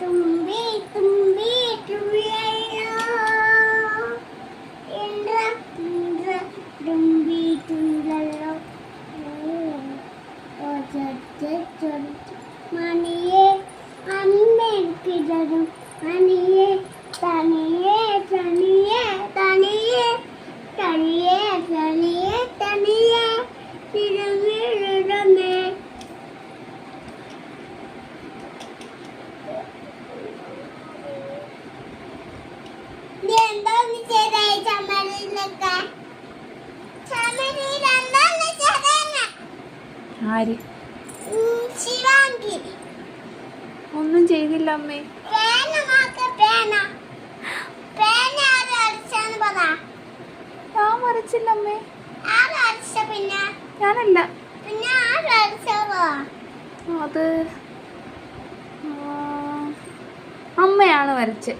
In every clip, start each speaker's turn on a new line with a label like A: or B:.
A: தும்பி தும்பி துள்ளலோ என்ற துன்ற தும்பி துள்ளலோ சொட்டு சொட்டு மணி
B: ആര്? ഒന്നും ചെയ്തില്ല അമ്മേ. ഞാൻ വരച്ചില്ല അമ്മേ. ഞാനല്ല. അത് അമ്മയാണ് വരച്ച്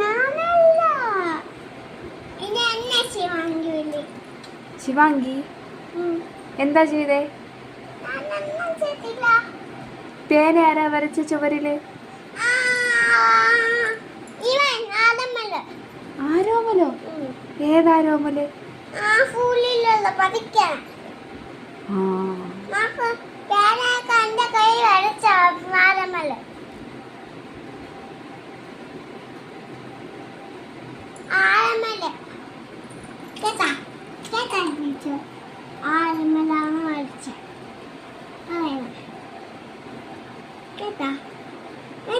A: നാന
B: ശിവാങ്കി എന്താ ചെയ്തേ? പേന ആരാ വരച്ച ചുവരിൽ? ആരോമലോ ഏതാരോമൽ ആ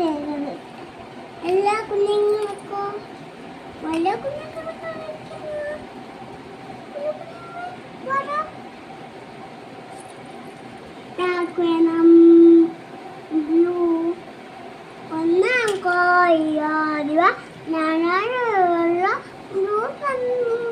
A: തരുന്നത് എല്ലാ കുഞ്ഞുങ്ങൾക്കും വല്ല കുഞ്ഞുങ്ങൾക്കും ഒന്നാം കോഴിയോ ഞാനോ ബ്ലൂ തന്നു